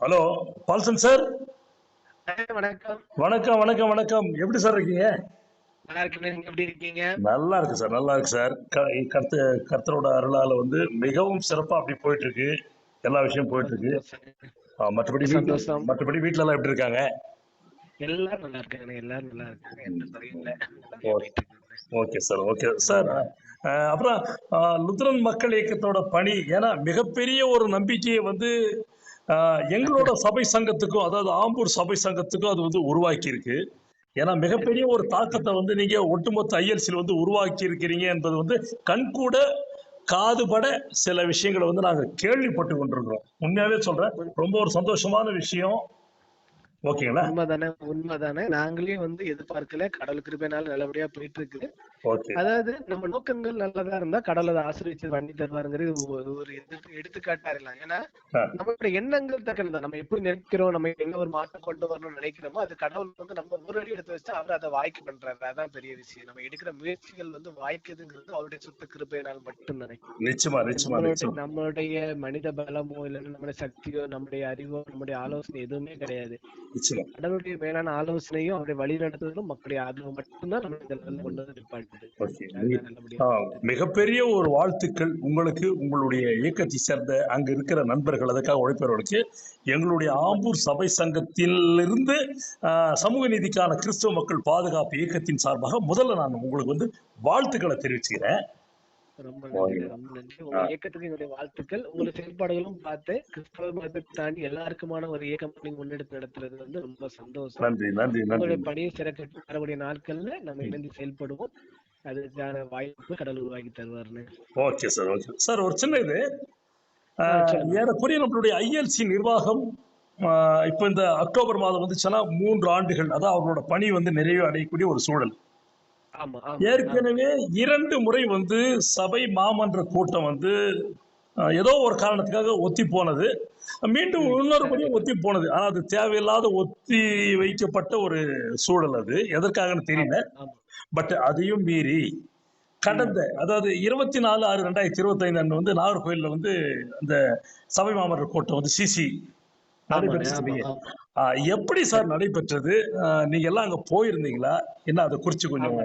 Hello பால்சன் sir? வணக்கம். வணக்கம் வணக்கம் வணக்கம். எப்படி சார் இருக்கீங்க? நல்லா இருக்கேன். எப்படி இருக்கீங்க? நல்லா இருக்கு சார் நல்லா இருக்கு சார். கர்த்த கர்த்தரோட அருளால வந்து மிகவும் சிறப்பா அப்படி போயிட்டு இருக்கு எல்லா விஷயம் போயிட்டு இருக்கு மற்றபடி. மற்றபடி வீட்ல எல்லாம் எப்படி இருக்காங்க? எல்லாரும் நல்லா இருக்காங்க. எல்லாரும் நல்லா இருக்காங்க. எந்த குறையும் இல்ல. Okay sir okay. சார் அப்புறம் லுத்ரன் மக்கள் இயக்கத்தோட பணி ஏன்னா மிகப்பெரிய ஒரு நம்பிக்கையை வந்து எங்களோட சபை சங்கத்துக்கும் அதாவது ஆம்பூர் சபை சங்கத்துக்கும் அது வந்து உருவாக்கி இருக்கு ஏன்னா மிகப்பெரிய ஒரு தாக்கத்தை வந்து நீங்க ஒட்டுமொத்த ஐஎல்சியில் வந்து உருவாக்கி இருக்கிறீங்க என்பது வந்து கண்கூட காதுபட சில விஷயங்களை வந்து நாங்க கேள்விப்பட்டு கொண்டிருக்கிறோம். உண்மையாவே சொல்றேன் ரொம்ப ஒரு சந்தோஷமான விஷயம். ஓகேங்களா? உண்மைதானே உண்மைதானே. நாங்களே வந்து எதிர்பார்க்கல கடல் கிருபைனால நல்லபடியா போயிட்டு இருக்கு அதாவது நம்ம நோக்கங்கள் நல்லதா இருந்தா கடவுள் அதை ஆசிரியச்சு பண்ணி தருவாருங்கிறது ஒரு ஒரு எடுத்து எடுத்துக்காட்டா இருக்கலாம். ஏன்னா. நம்மளுடைய எண்ணங்கள் தக்கன நம்ம எப்படி நினைக்கிறோம் நம்ம என்ன ஒரு மாற்றம் கொண்டு வரணும்னு நினைக்கிறோமோ அது கடவுள் வந்து நம்ம ஒரு அடி எடுத்து வச்சா அவர் அதை வாய்க்கு பண்றாரு. அதான் பெரிய விஷயம். நம்ம எடுக்கிற முயற்சிகள் வந்து வாய்க்குதுங்கிறது அவருடைய சுத்த கிருபையினால் மட்டும் நிச்சயமா நம்மளுடைய மனித பலமோ இல்லைன்னா நம்மளுடைய சக்தியோ நம்முடைய அறிவோ நம்முடைய ஆலோசனை எதுவுமே கிடையாது. கடவுளுடைய மேலான ஆலோசனையும் அவருடைய வழி நடத்துவதும் மக்களுடைய ஆதரவு மட்டும்தான் நம்ம இந்த கொண்டு வந்து மிகப்பெரிய ஒரு வாழ்த்துக்கள் உங்களுக்கு உங்களுடைய இயக்கத்தை சேர்ந்த அங்க இருக்கிற நண்பர்கள் அதுக்காக உழைப்பவர்களுக்கு. எங்களுடைய ஆம்பூர் சபை சங்கத்திலிருந்து சமூக நீதிக்கான கிறிஸ்தவ மக்கள் பாதுகாப்பு இயக்கத்தின் சார்பாக முதல்ல நான் உங்களுக்கு வந்து வாழ்த்துக்களை தெரிவிச்சுக்கிறேன். ரொம்ப நன்றி ரொம்ப நன்றி. உங்க இயக்கத்துக்கு என்னுடைய வாழ்த்துக்கள். உங்களுடைய செயல்பாடுகளும் பார்த்து கிறிஸ்தவ மதத்தை தாண்டி எல்லாருக்குமான ஒரு இயக்கம் நீங்க முன்னெடுத்து நடத்துறது வந்து ரொம்ப சந்தோஷம். நன்றி நன்றி உங்களுடைய பணியை சிறக்கட்டு வரக்கூடிய நாட்கள்ல நம்ம இணைந்து செயல்படுவோம். அதுக்கான வாய்ப்பு கடவுள் உருவாக்கி தருவாருன்னு. Okay sir okay. சார் ஒரு சின்ன இது. ஏறக்குறைய நம்மளுடைய ஐஎல்சி நிர்வாகம் இப்போ இந்த அக்டோபர் மாதம் வந்துச்சுன்னா மூன்று ஆண்டுகள். அதான் அவர்களோட பணி வந்து நிறைவு அடையக்கூடிய ஒரு சூழல். ஏற்கனவே இரண்டு முறை வந்து சபை மாமன்ற கூட்டம் வந்து ஏதோ ஒரு காரணத்துக்காக ஒத்தி போனது. மீண்டும் இன்னொரு முறையும் ஒத்தி போனது. ஆனா அது தேவையில்லாத ஒத்தி வைக்கப்பட்ட ஒரு சூழல் அது. எதற்காகன்னு தெரியல. பட் அதையும் மீறி கடந்த அதாவது இருபத்தி நாலு ஆறு ரெண்டாயிரத்தி இருபத்தைந்து அன்று வந்து நாகர்கோயில்ல வந்து அந்த சபை மாமன்ற கூட்டம் வந்து சிசி நடைபெற்று எப்படி சார் நடைபெற்றது? நீங்க எல்லாம் அங்க போயிருந்தீங்களா? என்ன அதை குறிச்சு கொஞ்சம்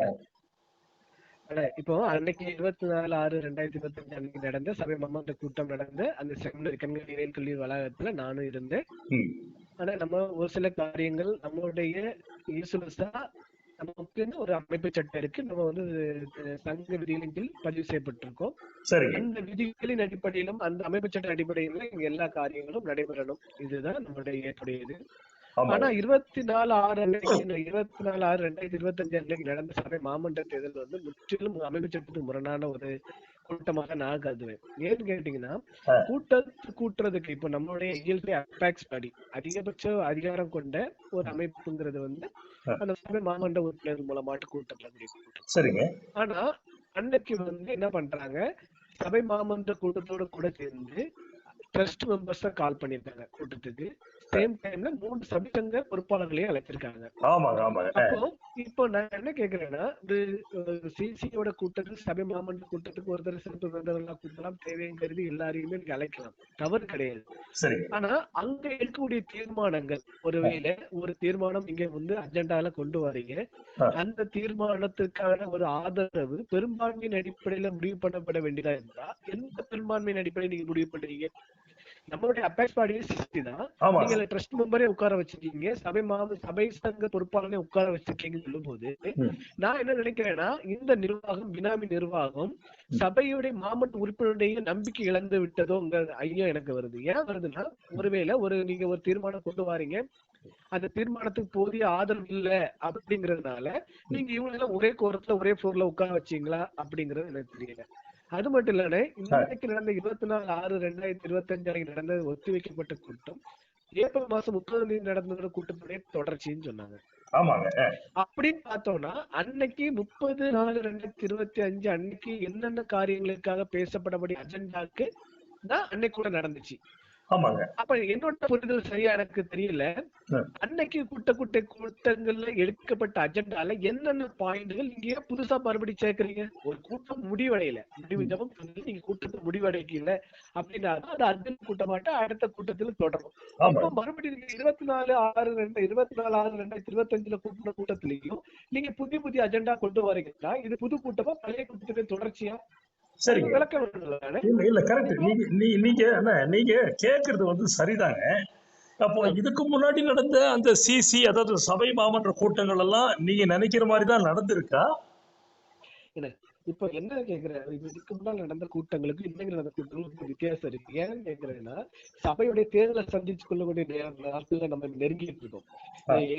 இப்போ அன்னைக்கு இருபத்தி நாலு ஆறு ரெண்டாயிரத்தி இருபத்தி அஞ்சு அன்னைக்கு நடந்த சபை மாமன்ற கூட்டம் நடந்த அந்த செகண்டரி கண்கள் இறையல் கல்வி வளாகத்துல நானும் இருந்தேன். ஆனா நம்ம ஒரு சில காரியங்கள் நம்மளுடைய இயேசுலசா நமக்கு ஒரு அமைப்பு சட்டம் இருக்கு. நம்ம வந்து சங்க விதிகளின் கீழ் பதிவு செய்யப்பட்டிருக்கோம். அந்த விதிகளின் அடிப்படையிலும் அந்த அமைப்பு சட்ட அடிப்படையிலும் இங்க எல்லா காரியங்களும் நடைபெறணும். இதுதான் நம்மளுடைய ஏற்புடையது. ஆனா இருபத்தி நாலு ஆறு இருபத்தி நாலு ஆறு ரெண்டாயிரத்தி இருபத்தி அஞ்சு அன்னைக்கு நடந்த சபை மாமன்ற தேர்தல் வந்து முற்றிலும் அமைப்பு சட்டத்துக்கு முரணான ஒரு கூட்டமாக நான் கருதுவேன். ஏன்னு கேட்டீங்கன்னா. கூட்டத்து கூட்டுறதுக்கு இப்போ நம்மளுடைய இயல்பு அபேக்ஸ் படி அதிகபட்ச அதிகாரம் கொண்ட ஒரு அமைப்புங்கிறது வந்து. அந்த சபை மாமன்ற உறுப்பினர் மூலமாட்டு கூட்டம். சரிங்க. ஆனா அன்னைக்கு வந்து என்ன பண்றாங்க சபை மாமன்ற கூட்டத்தோட கூட சேர்ந்து ட்ரஸ்ட் மெம்பர்ஸ் தான் கால் பண்ணிருக்காங்க கூட்டத்துக்கு. சேம் டைம்ல மூணு சபைசங்க பொறுப்பாளர்களையும் அழைச்சிருக்காங்க ஆமாங்க ஆமாங்க. அப்போ இப்போ நான் என்ன கேக்குறேன்னா ஒரு சிசியோட கூட்டத்துக்கு சபை மாமன்ற கூட்டத்துக்கு ஒருத்தர் சிறப்பு விருந்தினர்களா கூட்டலாம் தேவைங்கிறது எல்லாரையுமே நீங்க அழைக்கலாம். தவறு கிடையாது. ஆனா அங்க இருக்கக்கூடிய தீர்மானங்கள் ஒருவேளை ஒரு தீர்மானம் இங்க வந்து அஜெண்டால கொண்டு வரீங்க. அந்த தீர்மானத்துக்கான ஒரு ஆதரவு பெரும்பான்மையின் அடிப்படையில முடிவு பண்ணப்பட வேண்டியதா இருந்தா எந்த பெரும்பான்மையின் அடிப்படையில் நீங்க முடிவு பண்றீங்க? நம்மளுடைய அப்பேக்ஸ் பாடியே சிஸ்டி தான். நீங்க ட்ரஸ்ட் மெம்பரே உட்கார வச்சிருக்கீங்க. சபை மாத சபை சங்க பொறுப்பாளரே உட்கார வச்சிருக்கீங்கன்னு சொல்லும்போது. நான் என்ன நினைக்கிறேன்னா இந்த நிர்வாகம் பினாமி நிர்வாகம் சபையுடைய மாமட்ட உறுப்பினருடைய நம்பிக்கை இழந்து விட்டதோங்கிற ஐயம் எனக்கு வருது. ஏன் வருதுன்னா ஒருவேளை ஒரு நீங்க ஒரு தீர்மானம் கொண்டு வாரீங்க. அந்த தீர்மானத்துக்கு போதிய ஆதரவு இல்ல அப்படிங்கறதுனால நீங்க இவங்க எல்லாம் ஒரே கோரத்துல ஒரே ஃப்ளோர்ல உட்கார வச்சீங்களா அப்படிங்கறது எனக்கு தெரியல. அது மட்டும் இல்ல இன்னைக்கு நடந்த இருபத்தி நாலு ஆறு ரெண்டாயிரத்தி இருபத்தி அஞ்சு அன்னைக்கு நடந்த ஒத்தி வைக்கப்பட்ட கூட்டம். ஏப்ரல் மாசம் முப்பதாம் தேதி நடந்த கூட்டத்துடைய தொடர்ச்சின்னு சொன்னாங்க. அப்படின்னு பார்த்தோம்னா அன்னைக்கு முப்பது நாலு ரெண்டாயிரத்தி இருபத்தி அஞ்சு அன்னைக்கு என்னென்ன காரியங்களுக்காக பேசப்படக்கூடிய அஜெண்டாக்கு தான் அன்னைக்கு கூட நடந்துச்சு. ஆமாங்க. அப்ப என்னோட புரிதல் சரியா எனக்கு தெரியல. அன்னைக்கு கூட்ட கூட்ட கூட்டங்கள்ல எடுக்கப்பட்ட அஜெண்டால என்னென்ன பாயிண்ட்கள் நீங்க புதுசா மறுபடியும் சேர்க்கறீங்க? ஒரு கூட்டம் முடிவடையல. முடிவு ஜபம் நீங்க கூட்டத்தை முடிவடைக்கல அப்படின்னா அது அர்ஜென்ட் கூட்டமாட்ட அடுத்த கூட்டத்தில் தொடரும். அப்ப மறுபடியும் நீங்க இருபத்தி நாலு ஆறு ரெண்டு இருபத்தி நாலு ஆறு ரெண்டாயிரத்தி இருபத்தி அஞ்சுல கூட்டின கூட்டத்திலையும் நீங்க புதிய புதிய அஜெண்டா கொண்டு வரீங்கன்னா இது புது கூட்டமா பழைய கூட்டத்துக்கு தொடர்ச்சியா? சரிங்க? இல்ல இல்ல கரெக்ட் நீங்க நீ- நீங்க என்ன நீங்க கேக்குறது வந்து சரிதாங்க அப்போ இதுக்கு முன்னாடி நடந்த அந்த சிசி அதாவது சபை மாமன்ற கூட்டங்கள் எல்லாம் நீங்க நினைக்கிற மாதிரி தான் நடந்திருக்கா? இப்ப என்ன கேக்குறேன் இதுக்கு முன்னால் நடந்த கூட்டங்களுக்கு இன்னைக்கு நடந்த கூட்டங்களுக்கு வித்தியாசம் இருக்கு. ஏன்னு கேக்குறேன்னா சபையுடைய தேர்தலை சந்திச்சு கொள்ளக்கூடிய நாட்கள்ல நம்ம நெருங்கிட்டு இருக்கோம்.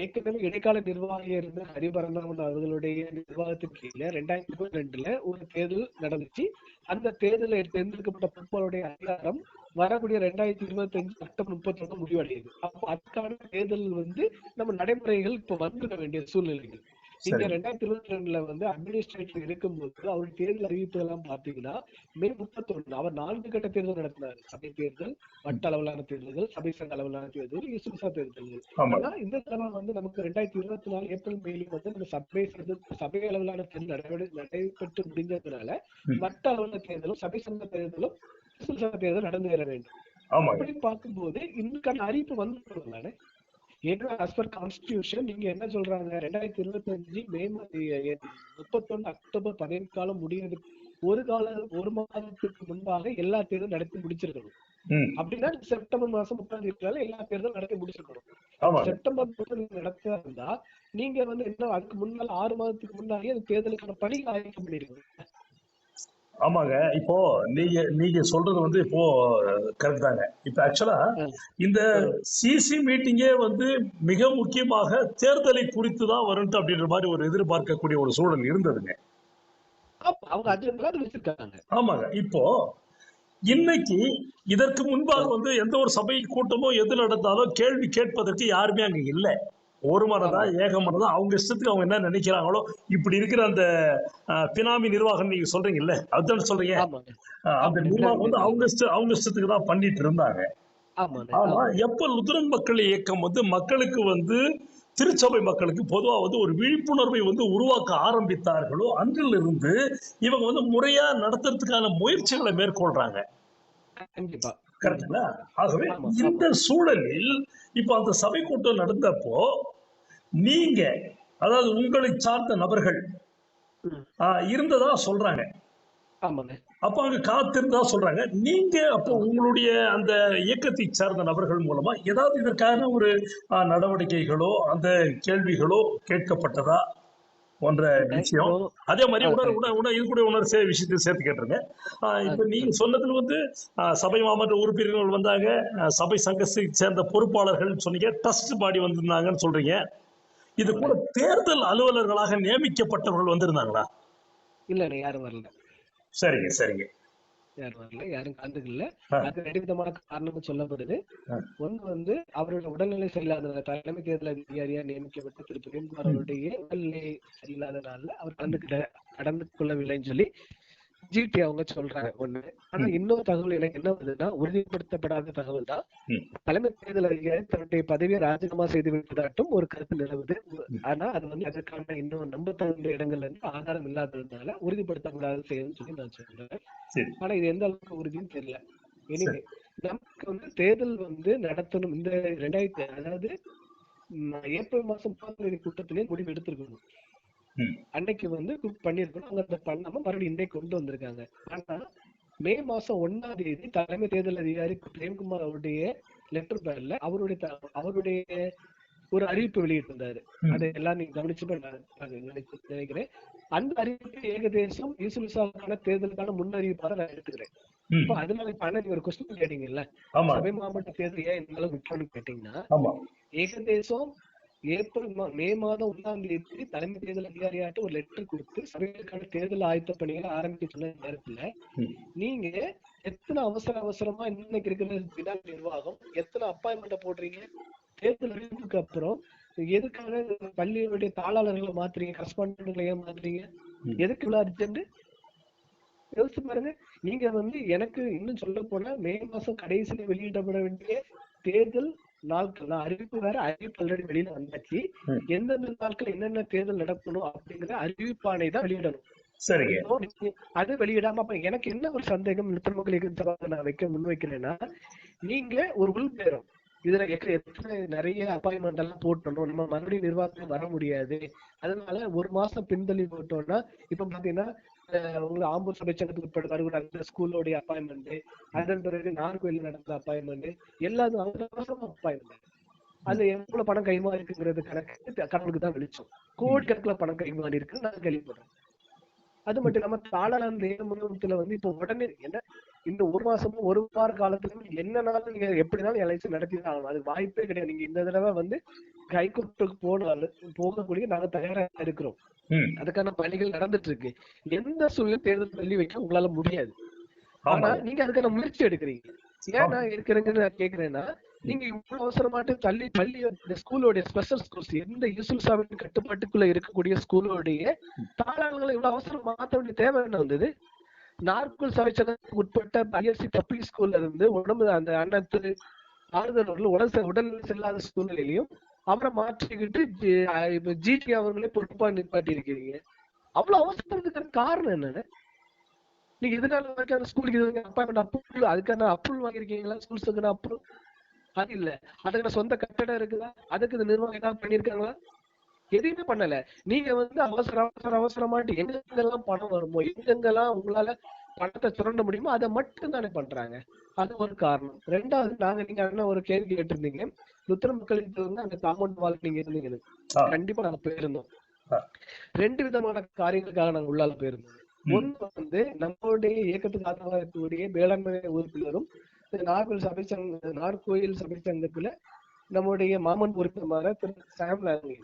ஏற்கனவே இடைக்கால நிர்வாகி இருந்த ஹரிபரணன் அவர்களுடைய நிர்வாகத்தின் கீழே ரெண்டாயிரத்தி இருபத்தி ரெண்டுல ஒரு தேர்தல் நடந்துச்சு. அந்த தேர்தலில் தேர்ந்தெடுக்கப்பட்ட பொறுப்பாளருடைய அதிகாரம் வரக்கூடிய ரெண்டாயிரத்தி இருபத்தி அஞ்சு அக்டோபர் முப்பத்தி ஒண்ணு முடிவடையுது. அப்போ அதுக்கான தேர்தல் வந்து நம்ம நடைமுறைகள் இப்ப வந்துட வேண்டிய சூழ்நிலைகள். நீங்க. ரெண்டாயிரத்தி இருபத்தி ரெண்டுல வந்து அட்மினிஸ்ட்ரேட்டிவ் இருக்கும்போது அவருடைய தேர்தல் அறிவிப்பு எல்லாம் பாத்தீங்கன்னா மே முப்பத்தொன்னு அவர் நான்கு கட்ட தேர்தல் நடத்தினார். சபை தேர்தல் வட்ட அளவிலான தேர்தல்கள் சபை சங்க அளவிலான தேர்தல் இசுசா தேர்தல்கள். ஆனா இந்த தடவை வந்து நமக்கு ரெண்டாயிரத்தி இருபத்தி நாலு ஏப்ரல் மேலும் வந்து நம்ம சபை தேர்தல் சபை அளவிலான தேர்தல் நடைபெற நடைபெற்று முடிஞ்சதுனால. வட்ட அளவிலான தேர்தலும் சபை சங்க தேர்தலும் தேர்தல் நடந்து வர வேண்டும். அப்படி பார்க்கும்போது இன்னுக்கான அறிவிப்பு வந்து தானே ஏன்னா as per கான்ஸ்டிடியூஷன் நீங்க என்ன சொல்றாங்க? ரெண்டாயிரத்தி இருபத்தி அஞ்சு மே முப்பத்தொன்னு அக்டோபர் பதினெட்டு காலம் முடியறது ஒரு கால ஒரு மாதத்துக்கு முன்பாக எல்லா தேர்தலும் நடத்தி முடிச்சிருக்கணும். அப்படின்னா செப்டம்பர் மாசம் முப்பதாம் தேதியால எல்லா தேர்தலும் நடத்தி முடிச்சிருக்கணும். செப்டம்பர் முப்பது நடத்த இருந்தா நீங்க வந்து என்ன அதுக்கு முன்னால ஆறு மாதத்துக்கு முன்னாடியே அந்த தேர்தலுக்கான பணிகள் ஆயத்தம் பண்ணிருக்கீங்க ஆமாங்க. இப்போ நீங்க நீங்க சொல்றது வந்து இப்போ கரெக்ட் தாங்க. இப்போ ஆக்சுவலா. இந்த சிசி மீட்டிங்கே வந்து மிக முக்கியமாக தேர்தலை குறித்து தான் வரும்ட்டு அப்படின்ற மாதிரி ஒரு எதிர்பார்க்கக்கூடிய ஒரு சூழல் இருந்ததுங்க. ஆமாங்க. இப்போ இன்னைக்கு இதற்கு முன்பாக வந்து எந்த ஒரு சபை கூட்டமோ எது நடந்தாலும் கேள்வி கேட்பதற்கு யாருமே அங்க இல்ல. ஒரு மனதா ஏக மனதா அவங்க இஷ்டத்துக்கு அவங்க என்ன நினைக்கிறாங்களோ இப்படி இருக்கிற அந்த பினாமி நிர்வாகம் நீங்க சொல்றீங்கல்ல அதுதான் சொல்றீங்க? அந்த நிர்வாகம் வந்து அவங்க இஷ்ட அவங்க இஷ்டத்துக்கு தான் பண்ணிட்டு இருந்தாங்க. ஆனா எப்ப லுத்தரன் மக்கள் இயக்கம் வந்து மக்களுக்கு வந்து திருச்சபை மக்களுக்கு பொதுவா வந்து ஒரு விழிப்புணர்வை வந்து உருவாக்க ஆரம்பித்தார்களோ அன்றிலிருந்து இவங்க வந்து முறையா நடத்துறதுக்கான முயற்சிகளை மேற்கொள்றாங்க. கரெக்டுங்களா ஆகவே இந்த சூழலில் இப்ப அந்த சபை கூட்டம் நடந்தப்போ நீங்க அதாவது உங்களை சார்ந்த நபர்கள் இருந்ததா சொல்றாங்க. ஆமாங்க. அப்ப அங்க காத்திருந்தா சொல்றாங்க. நீங்க அப்போ உங்களுடைய அந்த இயக்கத்தை சார்ந்த நபர்கள் மூலமா ஏதாவது இதற்கான ஒரு நடவடிக்கைகளோ அந்த கேள்விகளோ கேட்கப்பட்டதா? போன்ற விஷயம். அதே மாதிரி உணர் உணர் உணர் இது கூட உணர் சே விஷயத்தை சேர்த்து கேட்டுருங்க. இப்ப நீங்க சொன்னதுல வந்து சபை மாமன்ற உறுப்பினர்கள் வந்தாங்க. சபை சங்கத்தை சேர்ந்த பொறுப்பாளர்கள் சொன்னீங்க. ட்ரஸ்ட் பாடி வந்திருந்தாங்கன்னு சொல்றீங்க. இது கூட தேர்தல் அலுவலர்களாக நியமிக்கப்பட்டவர்கள் வந்திருந்தாங்களா? இல்ல யாரும் வரல. சரிங்க சரிங்க. யாரும் வரல யாரும் கலந்துக்கல. அது ரெண்டு விதமான காரணமும் சொல்லப்படுது. ஒண்ணு வந்து அவரோட உடல்நிலை சரியில்லாத தலைமை தேர்தல் அதிகாரியா நியமிக்கப்பட்ட திரு. பிரேம்குமார் அவருடைய உடல்நிலை சரியில்லாதனால அவர் கலந்துக்கிட்ட கடந்து கொள்ளவில்லைன்னு சொல்லி ஜிடி அவங்க சொல்றாங்க ஒண்ணு. ஆனா இன்னொரு தகவல் என்ன வருதுன்னா உறுதிப்படுத்தப்படாத தகவல் தான். தலைமை தேர்தல் அதிகாரி தன்னுடைய பதவியை ராஜினாமா செய்து விட்டதாட்டும் ஒரு கருத்து நிலவுது. ஆனா அது வந்து அதற்கான இன்னும் நம்பத்தகுந்த இடங்கள்ல இருந்து ஆதாரம் இல்லாததுனால உறுதிப்படுத்தப்படாத செயல்னு சொல்லி நான் சொல்றேன். ஆனா இது எந்த அளவுக்கு உறுதின்னு தெரியல. எனிவே நமக்கு வந்து தேர்தல் வந்து நடத்தணும். இந்த ரெண்டாயிரத்தி அதாவது ஏப்ரல் மாசம் தேதி கூட்டத்திலே முடிவு எடுத்திருக்கணும். அன்னைக்கு வந்து குக் பண்ணிருக்கணும் அவங்க அதை பண்ணாம மறுபடியும் இன்றைக்கு கொண்டு வந்திருக்காங்க. ஆனா மே மாசம் ஒண்ணாம் தேதி தலைமை தேர்தல் அதிகாரி பிரேம்குமார் அவருடைய லெட்டர் பேர்ல அவருடைய அவருடைய ஒரு அறிவிப்பு வெளியிட்டிருந்தாரு. அதை எல்லாம் நீங்க கவனிச்சுப்ப நான் நான் நினைச்சு- நினைக்கிறேன். அந்த அறிவிப்பு ஏகதேசம் ஈசுலுசாவுக்கான தேர்தலுக்கான முன் அறிவிப்பாக நான் எடுத்துக்கிறேன். இப்ப அதனால இப்ப நீங்க ஒரு கொஸ்டின் கேட்டீங்கல்ல. சபை மாவட்ட தேர்தல் ஏன் இந்த அளவு முக்கியம்னு கேட்டீங்கன்னா ஏகதேசம் ஏப்ரல் மா- மாதம் ஒன்றாம் தேதி தலைமை தேர்தல் அதிகாரியாட்ட ஒரு லெட்டர் கொடுத்து சபைகளுக்கான தேர்தல் ஆயத்த பணிகளை ஆரம்பிக்க சொன்ன நேரத்துல. நீங்க எத்தனை அவசர அவசரமா இன்னைக்கு இருக்கிற வினா நிர்வாகம் எத்தனை அப்பாயின்மெண்ட போடுறீங்க தேர்தல் அறிவிப்புக்கு அப்புறம் எதுக்காக பள்ளியுடைய தாளாளர்களை மாத்துறீங்க கரஸ்பாண்டன்ட்களை ஏன் மாத்துறீங்க. எதுக்கு இவ்வளவு அர்ஜென்ட் யோசிச்சு பாருங்க நீங்க வந்து எனக்கு இன்னும் சொல்ல போனா மே மாசம் கடைசியில வெளியிடப்பட வேண்டிய தேர்தல் நாட்கள் அறிவிப்பு வேற அறிவிப்பு ஆல்ரெடி வெளியில வந்தாச்சு. எந்தெந்த நாட்கள் என்னென்ன தேர்தல் நடக்கணும் அப்படிங்கிற அறிவிப்பானை தான் வெளியிடணும். அது வெளியிடாம அப்ப எனக்கு என்ன ஒரு சந்தேகம் நிறுத்தல் மக்களுக்கு சபை நான் வைக்க முன்வைக்கிறேன்னா நீங்க ஒரு உள்பேரம் இதுல எத்தனை நிறைய அப்பாயின்மெண்ட் எல்லாம் போட்டணும் நம்ம மறுபடியும் நிர்வாகத்துக்கு வர முடியாது. அதனால ஒரு மாசம் பின்தள்ளி போட்டோம்னா இப்ப பாத்தீங்கன்னா உங்களுக்கு ஆம்பூர் சபை சங்கத்துக்கு உட்பட அந்த ஸ்கூலோடைய அப்பாயின்மெண்ட் அதன் பிறகு நார்கோயில் நடந்த அப்பாயின்மெண்ட் எல்லாரும் அவசரமா அப்பாயின்மெண்ட் அதுல எவ்வளவு பணம் கைமாறி இருக்குங்கிறது கணக்கு கடவுளுக்கு தான் வெளிச்சம். கோடிக்கணக்கில் பணம் கைமாறி இருக்குன்னு நான் கேள்விப்படுறேன். அது மட்டும் இல்லாம தாளாளர் நியமனத்துல வந்து இப்போ உடனே என்ன இந்த ஒரு மாசமும் ஒரு வார காலத்துல என்னனாலும் நீங்க எப்படினாலும் எலெக்ஷன் நடத்தி தான் ஆகணும். அது வாய்ப்பே கிடையாது. நீங்க இந்த தடவை வந்து கைகோர்ட்டுக்கு போனாலும் போகக்கூடிய நாங்க தயாரா இருக்கிறோம். அதுக்கான பணிகள் நடந்துட்டு இருக்கு எந்த சூழ்நிலை தேர்தல் தள்ளி வைக்க உங்களால முடியாது. ஆனா நீங்க அதுக்கான முயற்சி எடுக்கிறீங்க. ஏன் நான் இருக்கிறேங்கன்னு நான் கேக்குறேன்னா நீங்க இவ்வளவு அவசரமாட்டு தள்ளி பள்ளி இந்த ஸ்கூலோடைய ஸ்பெஷல் ஸ்கூல்ஸ் எந்த யூசுல் சாவின் கட்டுப்பாட்டுக்குள்ள இருக்கக்கூடிய ஸ்கூலோடைய தாளாளர்களை இவ்வளவு அவசரம் மாத்த வேண்டிய தேவை என்ன வந்தது? நார்கோல் சபை சங்கத்துக்கு உட்பட்ட ஐஎஸ்சி பப்ளிக் ஸ்கூல்ல இருந்து உடம்பு அந்த அண்ணன் திரு ஆறுதல் உடல் உடல்நிலை செல்லாத சூழ்நிலையிலையும் அவரை மாற்றிக்கிட்டு இப்ப ஜிடி அவர்களே பொறுப்பா நிப்பாட்டி இருக்கிறீங்க அவ்வளவு அவசரத்துக்கான காரணம் என்னன்னு? நீங்க எதனால வரைக்கும் அந்த ஸ்கூலுக்கு இது அப்பாயின்மெண்ட் அப்ரூவல் அதுக்கான அப்ரூவல் வாங்கியிருக்கீங்களா? ஸ்கூல்ஸுக்கான அப்ரூவல் அது இல்ல. அதுக்கான சொந்த கட்டடம் இருக்குதா? அதுக்கு இந்த நிர்வாகம் ஏதாவது பண்ணிருக்காங்களா எதையுமே பண்ணல. நீங்க வந்து அவசர அவசர அவசரமாட்டு எங்கெங்கெல்லாம் பணம் வருமோ எங்கெங்கெல்லாம் உங்களால பணத்தை சுரண்ட முடியுமோ அதை மட்டும் தானே பண்றாங்க. அது ஒரு காரணம். ரெண்டாவது நாங்க நீங்க என்ன ஒரு கேள்வி கேட்டிருந்தீங்க. லுத்திர மக்களுக்கு வந்து அந்த காம்பவுண்ட் வால் நீங்க இருந்தீங்க. கண்டிப்பா நாங்க போயிருந்தோம். ரெண்டு விதமான காரியங்களுக்காக நாங்க உள்ளால போயிருந்தோம். ஒண்ணு வந்து நம்மளுடைய இயக்கத்துக்கு ஆதரவாக இருக்கக்கூடிய வேளாண்மை உறுப்பினரும் நார்கோயில் சபை சங்க நார்கோயில் சபை சங்கத்துல நம்முடைய மாமன் உறுப்பினரான திரு சாம் லாங்கி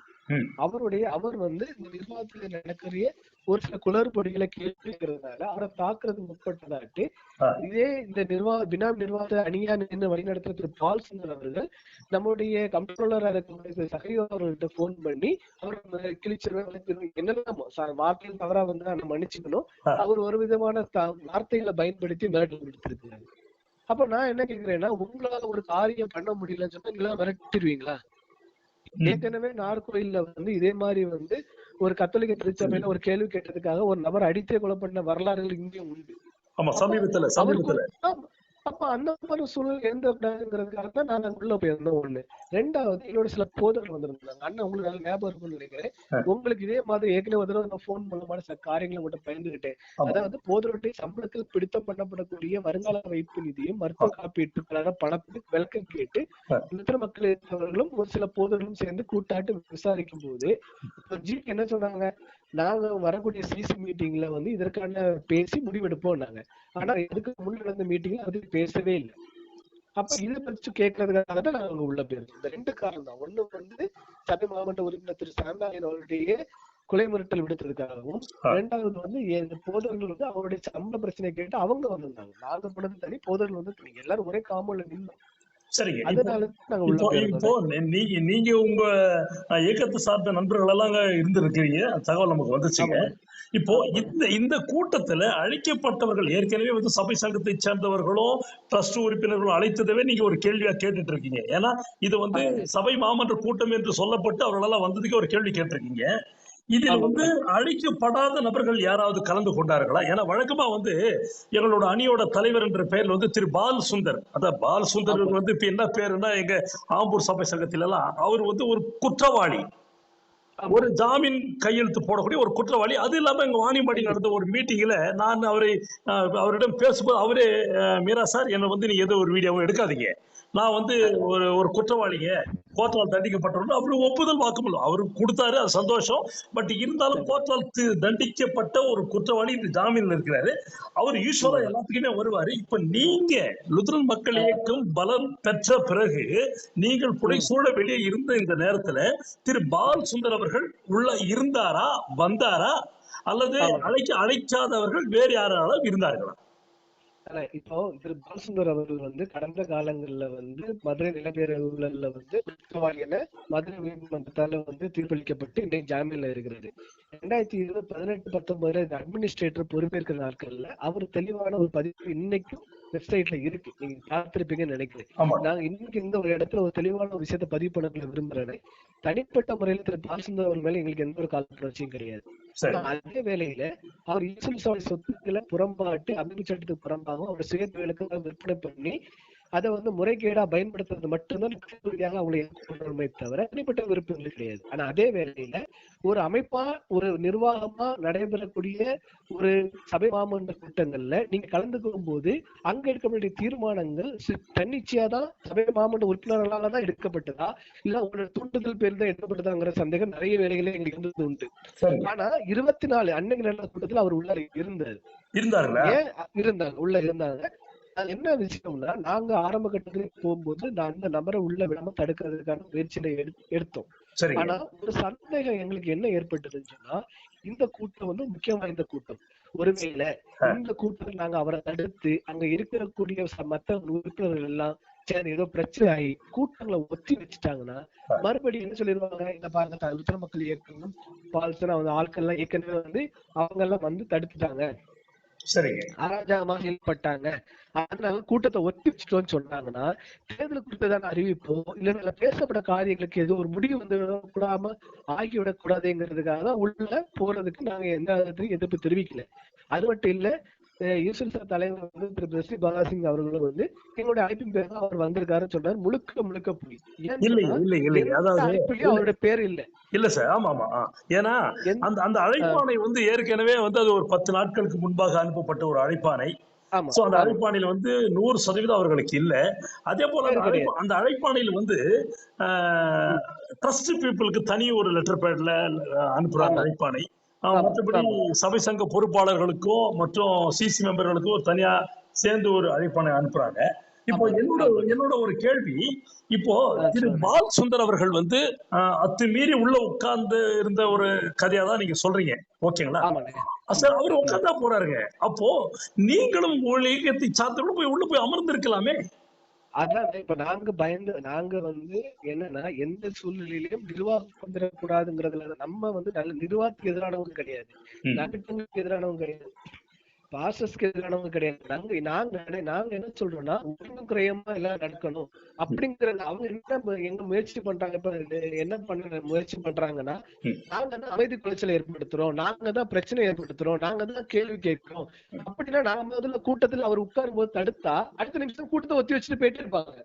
அவருடைய அவர் வந்து இந்த நிர்வாகத்துல நடக்கிற ஒரு சில குளறுபடிகளை கேட்கிறதுனால அவரை தாக்குறது முற்பட்டதாட்டு. இதே இந்த நிர்வாக பினாமி நிர்வாகத்தை அணியா நின்று வழிநடத்துற திரு பால் சுந்தர் அவர்கள் நம்முடைய கண்ட்ரோலரா இருக்கக்கூடிய திரு சகையோ அவர்கள்ட்ட போன் பண்ணி அவர் கிழிச்சிருவேன் என்னெல்லாம் ச- வார்த்தைகள் தவறா வந்து நான் மன்னிச்சுக்கணும். அவர் ஒரு விதமான வார்த்தைகளை பயன்படுத்தி மிரட்டல் விடுத்திருக்கிறாரு அப்ப நான் என்ன கேக்குறேன்னா உங்களால ஒரு காரியம் பண்ண முடியலன்னு சொன்னா நீங்களா மிரட்டிடுவீங்களா ஏற்கனவே நார்கோயில்ல வந்து இதே மாதிரி வந்து ஒரு கத்தோலிக்க திருச்சபையில ஒரு கேள்வி கேட்டதுக்காக ஒரு நபர் அடித்தே கொலை பண்ண வரலாறுகள் இங்கேயும் உண்டு. ஆமா சமீபத்துல சமீபத்துல. அப்ப அந்த மாதிரி சூழல் எந்த கூடாதுங்கிறதுக்காக தான் நாங்க உள்ள போயிருந்தோம் ஒண்ணு. ரெண்டாவது என்னோட சில போதர்கள் வந்திருந்தாங்க. அண்ணன் உங்களுக்கு நல்ல ஞாபகம் இருக்கும்னு நினைக்கிறேன். உங்களுக்கு இதே மாதிரி ஏற்கனவே தடவை நான் போன் மூலமான சில காரியங்களை மட்டும் பயந்துகிட்டேன். அதாவது போதருடைய சம்பளத்தில் பிடித்தம் பண்ணப்படக்கூடிய வருங்கால வைப்பு நிதியும் மருத்துவ காப்பீட்டுக்கான பணத்தை விளக்கம் கேட்டு ஆ. இத்தர மக்கள் இருந்தவர்களும் ஒரு சில போதர்களும் சேர்ந்து கூட்டாட்டு விசாரிக்கும் போது ஜி என்ன சொன்னாங்க? நாங்க வரக்கூடிய சிசி மீட்டிங்ல வந்து இதற்கான பேசி முடிவெடுப்போம் நாங்க ஆனா இதுக்கு முன்னாடி நடந்த மீட்டிங்ல அது பேசவே இல்லை. அப்ப இதை பற்றி கேட்கறதுக்காக தான் நாங்க உள்ள போயிருந்தோம் இந்த ரெண்டு காரணம் தான். ஒண்ணு வந்து சபை மாவட்ட உறுப்பினர் திரு சாந்தாயன் அவருடைய கொலை மிரட்டல் விடுத்ததுக்காகவும் ஆ. ரெண்டாவது வந்து போதர்கள் வந்து அவருடைய சம்பள பிரச்சனை கேட்டு அவங்க வந்திருந்தாங்க. நாங்க போனது தனி போதர்கள் வந்து எல்லாரும் ஒரே காம்பவுண்ட்ல நின்னோம். நாங்க நீங்க உங்க இயக்கத்தை சார்ந்த நண்பர்கள் எல்லாம் இருந்திருக்கிறீங்க. தகவல் நமக்கு வந்துச்சுங்க. இப்போ இந்த இந்த கூட்டத்துல அழைக்கப்பட்டவர்கள் ஏற்கனவே வந்து சபை சங்கத்தை சேர்ந்தவர்களும் ட்ரஸ்ட் உறுப்பினர்களும் அழைத்ததவே நீங்க ஒரு கேள்வியா கேட்டுட்டு இருக்கீங்க ஏன்னா இது வந்து சபை மாமன்ற கூட்டம் என்று சொல்லப்பட்டு அவர்களெல்லாம் வந்ததுக்கு ஒரு கேள்வி கேட்டிருக்கீங்க. இதில். வந்து அழைக்கப்படாத நபர்கள் யாராவது கலந்து கொண்டார்களா? ஏன்னா வழக்கமா வந்து எங்களோட அணியோட தலைவர் என்ற பெயர்ல வந்து திரு பால் சுந்தர் அதான் பால் சுந்தருக்கு வந்து இப்ப என்ன பேருன்னா எங்க ஆம்பூர் சபை சங்கத்தில எல்லாம் அவர் வந்து ஒரு குற்றவாளி. ஒரு ஜாமீன் கையெழுத்து போடக்கூடிய ஒரு குற்றவாளி. அது இல்லாம எங்க வாணியம்பாடி நடந்த ஒரு மீட்டிங்ல நான் அவரை அவரிடம் பேசும்போது அவரே மீரா சார் என்னை வந்து நீங்க ஏதோ ஒரு வீடியோவும் எடுக்காதீங்க. நான் வந்து ஒரு ஒரு குற்றவாளிங்க. கோர்ட்டால் தண்டிக்கப்பட்டவர்கள் அவரு ஒப்புதல் வாக்குமூலம். அவரு கொடுத்தாரு அது சந்தோஷம். பட் இருந்தாலும் கோர்ட்டால் தண்டிக்கப்பட்ட ஒரு குற்றவாளி இந்த ஜாமீன்ல இருக்கிறாரு. அவர் யூஸ்வலா எல்லாத்துக்குமே வருவாரு. இப்ப நீங்க லுத்ரன் மக்கள் இயக்கம் பலம் பெற்ற பிறகு நீங்கள் புடைசூழ வெளியே இருந்த இந்த நேரத்துல திரு பால் சுந்தர் அவர்கள் உள்ள இருந்தாரா வந்தாரா? அல்லது. அழைக்க அழைக்காதவர்கள் வேறு யாராலும் இருந்தார்களா? இப்போ திரு பாலசுந்தர் அவர்கள் வந்து கடந்த காலங்கள்ல வந்து மதுரை நிலப்பேரவுல வந்து குற்றவாளி என மதுரை நீதிமன்றத்தால வந்து தீர்ப்பளிக்கப்பட்டு இன்றைக்கு ஜாமீன்ல இருக்கிறது. ரெண்டாயிரத்தி இருபது பதினெட்டு பத்தொன்பதுல இந்த அட்மினிஸ்ட்ரேட்டர் பொறுப்பேற்கிற நாட்கள்ல அவர் தெளிவான ஒரு பதிவு இன்னைக்கும் வெப்சைட்ல இருக்கு. நீங்க பார்த்திருப்பீங்கன்னு நினைக்கிறேன். நாங்க இன்னைக்கு இந்த ஒரு இடத்துல ஒரு தெளிவான ஒரு விஷயத்தை பதிவு பண்ண விரும்புறேன். தனிப்பட்ட முறையில திரு பாலசுந்தர் அவர் மேல எங்களுக்கு எந்த ஒரு காலப்புணர்ச்சியும் கிடையாது. அதே வேளையில அவர் இன்சூரன்ஸ் சொத்துக்களை புறம்பாட்டு அமைப்பு சட்டத்துக்கு புறம்பாகவும் அவர் சுய தொழிலுக்கு விற்பனை பண்ணி அதை வந்து முறைகேடா பயன்படுத்துறது மட்டும்தான் ரீதியாக அவங்களை தவிர தனிப்பட்ட விருப்பங்கள் கிடையாது. ஆனா அதே வேளையில ஒரு அமைப்பா ஒரு நிர்வாகமா நடைபெறக்கூடிய ஒரு சபை மாமன்ற கூட்டங்கள்ல நீங்க கலந்துக்கும் போது அங்க எடுக்கக்கூடிய தீர்மானங்கள் சி- தன்னிச்சையா தான் சபை மாமன்ற உறுப்பினர்களால தான் எடுக்கப்பட்டதா? இல்ல உங்களோட தூண்டுதல் பேர் தான் எடுக்கப்பட்டதாங்கிற சந்தேகம் நிறைய வேலைகளே எங்களுக்கு இருந்தது உண்டு. ஆனா இருபத்தி நாலு அன்னைக்கு நடந்த கூட்டத்துல அவர் உள்ள இருந்தாரு. இருந்தாருங்களா? இருந்தாங்க உள்ள இருந்தாங்க. அது என்ன விஷயம்னா நாங்க ஆரம்ப கட்டத்துக்கு போகும்போது நான் அந்த நபரை உள்ள விடாம தடுக்கிறதுக்கான முயற்சியில எடு- எடுத்தோம். ஆனா ஒரு சந்தேகம் எங்களுக்கு என்ன ஏற்பட்டதுன்னு சொன்னா இந்த கூட்டம் வந்து முக்கியம் வாய்ந்த கூட்டம். ஒருவேளை இந்த கூட்டத்தில் நாங்க அவரை தடுத்து அங்க இருக்கக்கூடிய மத்த உறுப்பினர்கள் எல்லாம் சரி ஏதோ பிரச்சனை ஆகி கூட்டங்களை ஒத்தி வச்சுட்டாங்கன்னா மறுபடியும் என்ன சொல்லிடுவாங்க இந்த பாருங்க உத்தர மக்கள் இயக்கம் பால்சன் அவங்க ஆட்கள் எல்லாம் ஏற்கனவே வந்து அவங்க எல்லாம் வந்து தடுத்துட்டாங்க. சரிங்க. அராஜகமாக செயல்பட்டாங்க. அதனால கூட்டத்தை ஒத்தி வச்சுட்டோம்னு சொன்னாங்கன்னா தேர்தல் குறித்ததான அறிவிப்போ இல்ல பேசப்பட பேசப்பட்ட காரியங்களுக்கு எதுவும் ஒரு முடிவு வந்து கூடாம ஆகிவிடக் கூடாதுங்கிறதுக்காக தான் உள்ள போறதுக்கு நாங்க எந்த விதத்திலையும் எதிர்ப்பு தெரிவிக்கல. அது மட்டும் இல்ல சார் தலைவர் வந்து திரு. பிரசி பாலாசிங் அவர்களும் வந்து எங்களுடைய அழைப்பின் பேர் அவர் வந்திருக்காருன்னு சொன்னார் முழுக்க முழுக்க போய் இல்லை இல்லை இல்லை அதாவது அவருடைய பேர் இல்ல. இல்ல சார் ஆமா ஆமா. ஏன்னா அந்த அந்த அழைப்பாணை வந்து ஏற்கனவே வந்து அது ஒரு பத்து நாட்களுக்கு முன்பாக அனுப்பப்பட்ட ஒரு அழைப்பாணை ஆமா. சோ அந்த அழைப்பாணையில வந்து நூறு சதவீதம் அவர்களுக்கு இல்ல. அதே போல அந்த அழைப்பாணையில வந்து ட்ரஸ்ட் பீப்புளுக்கு தனி ஒரு லெட்டர் பேட்ல அனுப்புறாங்க ஆமா. மற்றபடி. சபை சங்க பொறுப்பாளர்களுக்கும் மற்றும் சிசி மெம்பர்களுக்கும் தனியா சேர்ந்து ஒரு அழைப்பாணை அனுப்புறாங்க இப்போ என்னோட. என்னோட ஒரு கேள்வி இப்போ திரு. பால் சுந்தர் அவர்கள் வந்து அத்துமீறி உள்ள உட்கார்ந்து இருந்த ஒரு கதையா தான் நீங்க சொல்றீங்க ஓகேங்களா சார் அவர் உட்கார்ந்தா போறாருங்க அப்போ நீங்களும் உங்கள் இயக்கத்தை சார்ந்தவர்களும் போய் உள்ள போய் அமர்ந்திருக்கலாமே அதான் இப்ப நாங்க பயந்து நாங்க வந்து என்னன்னா எந்த சூழ்நிலையிலும் நிர்வாகம் வந்துடக்கூடாதுங்கிறதுல நம்ம வந்து நல்ல நிர்வாகத்துக்கு எதிரானவங்க கிடையாது. எதிரானவங்க கிடையாது. பாசஸ்க்கு எதிரானவங்க கிடையாது. நாங்க நாங்க என்ன- நாங்க என்ன சொல்றோம்னா ஒழுங்கும் குறையமா எல்லாம் நடக்கணும். அப்படிங்கறது அவங்க என்ன எங்க முயற்சி பண்றாங்க? இப்ப என்ன பண்ண முயற்சி பண்றாங்கன்னா. நாங்க தான் அமைதி குலைச்சலை ஏற்படுத்துறோம். நாங்க தான் பிரச்சனை ஏற்படுத்துறோம். நாங்க தான் கேள்வி கேட்கிறோம். அப்படின்னா நாங்க முதல்ல கூட்டத்துல அவர் உட்காரும் போது தடுத்தா அடுத்த நிமிஷம் கூட்டத்தை ஒத்தி வச்சுட்டு போயிட்டு இருப்பாங்க.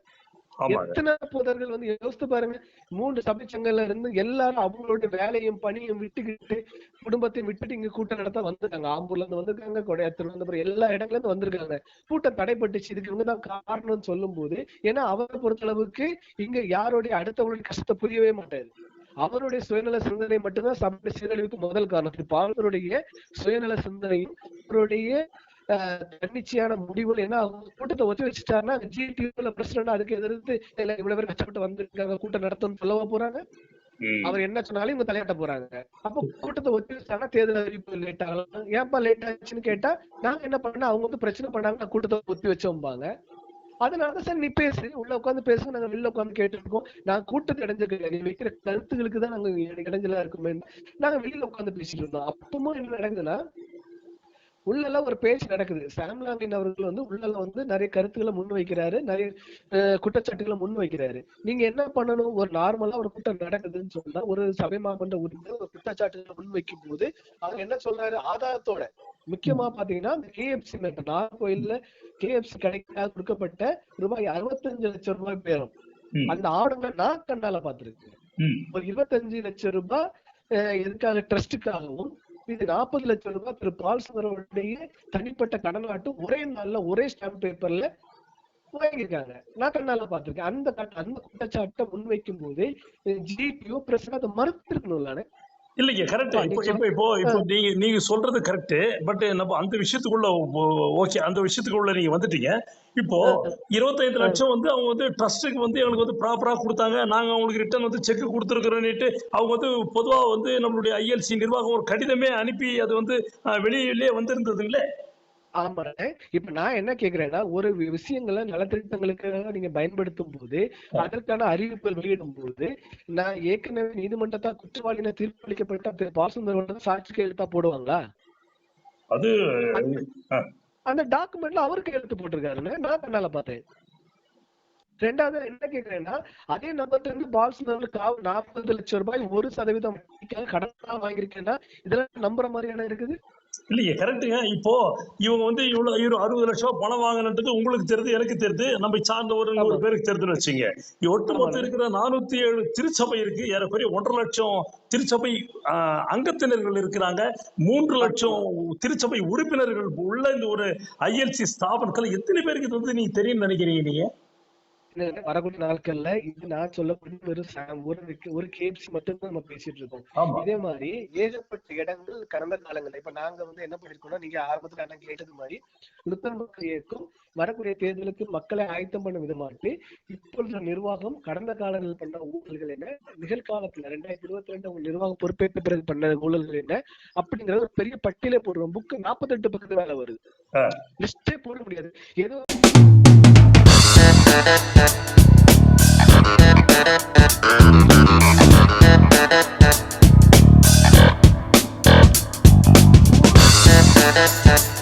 எத்தனை புதர்கள் வந்து யோசித்து பாருங்க. மூன்று சபைச்சங்கள்ல இருந்து எல்லாரும் அவங்களோட வேலையும் பணியும் விட்டுக்கிட்டு குடும்பத்தையும் விட்டுட்டு இங்க கூட்டம் நடத்த வந்திருக்காங்க. ஆம்பூர்ல இருந்து வந்திருக்காங்க கொடையா இருந்து எல்லா இடங்கள்ல இருந்து வந்திருக்காங்க. கூட்டம் தடைப்பட்டுச்சு. இதுக்கு இவங்கதான் காரணம்னு சொல்லும் போது ஏன்னா அவரை பொறுத்தளவுக்கு இங்க யாருடைய அடுத்தவங்களுடைய கஷ்டத்தை புரியவே மாட்டாரு. அவருடைய சுயநல சிந்தனை மட்டும்தான் சபை சீரழிவுக்கு முதல் காரணம். இப்ப அவருடைய சுயநல சிந்தனையும் அவருடைய தன்னிச்சையான முடிவுகள் ஏன்னா அவங்க கூட்டத்தை ஒத்தி வச்சுட்டாருன்னா ஜிடியூல பிரசிடண்ட் அதுக்கு எதிர்த்து இல்ல இவ்வளவு பேர் கஷ்டப்பட்டு வந்திருக்காங்க கூட்டம் நடத்தணும்னு சொல்லவா போறாங்க. அவர் என்ன சொன்னாலும் இவங்க தலையாட்ட போறாங்க. அப்ப கூட்டத்தை ஒத்தி வச்சாங்கன்னா தேர்தல் அறிவிப்பு லேட் ஆகலாம். ஏன்பா லேட் ஆச்சுன்னு கேட்டா நாங்க என்ன பண்ணா அவங்க வந்து பிரச்சனை பண்ணாங்க நான் கூட்டத்தை ஒத்தி வச்சோம்பாங்க. அதனால சார் நீ பேசு. உள்ள உட்காந்து பேசுங்க நாங்க வெளில உட்காந்து கேட்டு இருக்கோம் நான் கூட்டத்தை இடைஞ்சல நீ வைக்கிற கருத்துகளுக்கு தான் நாங்க இட- இடைஞ்சலா இருக்குமே. நாங்க வெளியில உட்காந்து பேசிட்டு இருந்தோம். அப்பவும் என்ன நடக்குதுன்னா உள்ளெல்லாம் ஒரு பேச்சு நடக்குது. சாம்லாமின் அவர்கள் வந்து உள்ளெல்லாம் வந்து நிறைய கருத்துக்களை முன் வைக்கிறாரு நிறைய குற்றச்சாட்டுகளை முன் வைக்கிறாரு நீங்க என்ன பண்ணணும்? ஒரு நார்மலா ஒரு கூட்டம் நடக்குதுன்னு சொன்னா ஒரு சபை மாமன்ற உறுப்பினர் ஒரு குற்றச்சாட்டுகளை முன் வைக்கும் போது அவர் என்ன சொல்றாரு? ஆதாரத்தோட. முக்கியமா பாத்தீங்கன்னா இந்த கேஎஃப்சி மேட்டர் நாகர்கோயில்ல கேஎஃப்சி கடைக்காக கொடுக்கப்பட்ட ரூபாய் அறுபத்தஞ்சு லட்சம் ரூபாய் பேரும். அந்த ஆவணங்களை நான் கண்ணால பாத்திருக்கேன் ம். ஒரு இருபத்தஞ்சு லட்சம் ரூபாய் எதுக்காக? ட்ரஸ்டுக்காகவும் இது நாற்பது லட்சம் ரூபாய் திரு பால்சுந்தரோடைய தனிப்பட்ட கடனாட்டும் ஒரே நாள்ல ஒரே ஸ்டாம்ப் பேப்பர்ல வாங்கியிருக்காங்க. நான் கண்ணால பாத்திருக்கேன் அந்த கட்ட- அந்த குற்றச்சாட்டை முன்வைக்கும் போது ஜிபிஓ பிரஸ் அதை மறுத்திருக்கணும்லானே இல்லைங்க கரெக்ட் இப்போ இப்போ இப்போ இப்போ நீங்க நீங்க சொல்றது கரெக்ட் பட் நம்ம அந்த விஷயத்துக்குள்ள ஓகே அந்த விஷயத்துக்குள்ள நீங்க வந்துட்டீங்க. இப்போ இருபத்தைந்து லட்சம் வந்து அவங்க வந்து ட்ரஸ்ட்டுக்கு வந்து எங்களுக்கு வந்து ப்ராப்பரா கொடுத்தாங்க. நாங்க அவங்களுக்கு ரிட்டர்ன் வந்து செக் கொடுத்துருக்குறோன்னுட்டு அவங்க வந்து பொதுவா வந்து நம்மளுடைய ஐஎல்சி நிர்வாகம் ஒரு கடிதமே அனுப்பி அது வந்து வெளியிலே வந்திருந்ததுங்களே? ஆமாண்ணே இப்ப நான் என்ன கேக்குறேன்னா ஒரு விஷயங்களை நலத்திட்டங்களுக்காக நீங்க பயன்படுத்தும் போது அதற்கான அறிவிப்புகள் வெளியிடும் போது நான் ஏற்கனவே நீதிமன்றத்தால் குற்றவாளின தீர்ப்பளிக்கப்பட்ட திரு. பாசுந்தர் சாட்சி கையெழுத்தா போடுவாங்களா? அது அந்த டாக்குமெண்ட்ல அவருக்கு எழுத்து போட்டிருக்காருன்னு நான் கண்ணால பார்த்தேன். ரெண்டாவது என்ன கேக்குறேன்னா அதே நம்பர்ல இருந்து பால்சுந்தர் காவு நாற்பது லட்சம் ரூபாய் ஒரு சதவீதம் கடன் வாங்கியிருக்கேன்னா இதெல்லாம் நம்புற மாதிரியான இருக்குது? இல்லையே கரெக்டுங்க இப்போ இவங்க வந்து இவ்வளவு இவரு அறுபது லட்சம் பணம் வாங்கினது உங்களுக்கு தெரியுது எனக்கு தெரியுது நம்ம சார்ந்த ஒரு பேருக்கு தெரிஞ்சுன்னு வச்சுங்க ஒட்டுமொத்தம். இருக்கிற நானூத்தி ஏழு திருச்சபை இருக்கு. ஏறக்குறைய ஒன்றரை லட்சம் திருச்சபை அங்கத்தினர்கள் இருக்கிறாங்க. மூன்று லட்சம் திருச்சபை உறுப்பினர்கள் உள்ள இந்த ஒரு ஐஎல்சி ஸ்தாபனத்துல எத்தனை பேருக்கு இது வந்து நீங்க தெரியும்னு நினைக்கிறீங்க நீங்க? வரக்கூடிய நாட்கள்ல இது நான் சொல்லக்கூடிய ஒரு ஒரு ஒரு கேப்ஸ் மட்டும் தான் நம்ம பேசிட்டு இருக்கோம். இதே மாதிரி ஏகப்பட்ட இடங்கள் கடந்த காலங்கள்ல. இப்ப நாங்க வந்து என்ன பண்ணிருக்கோம்னா நீங்க ஆரம்பத்துல அண்ணன் கேட்டது மாதிரி லுத்தர் வரக்கூடிய தேர்தலுக்கு மக்களை ஆயத்தம் பண்ண விதமாட்டு இப்பொழுது நிர்வாகம் கடந்த காலங்களில் பண்ண ஊழல்கள் என்ன? நிகழ்காலத்துல ரெண்டாயிரத்தி இருபத்தி ரெண்டு அவங்க நிர்வாகம் பொறுப்பேற்ற பிறகு பண்ண ஊழல்கள் என்ன? அப்படிங்கறது ஒரு பெரிய பட்டியலே போடுறோம். புக்கு நாற்பத்தெட்டு பக்கத்து வேலை வருது. லிஸ்டே போட முடியாது. ஏதோ Thank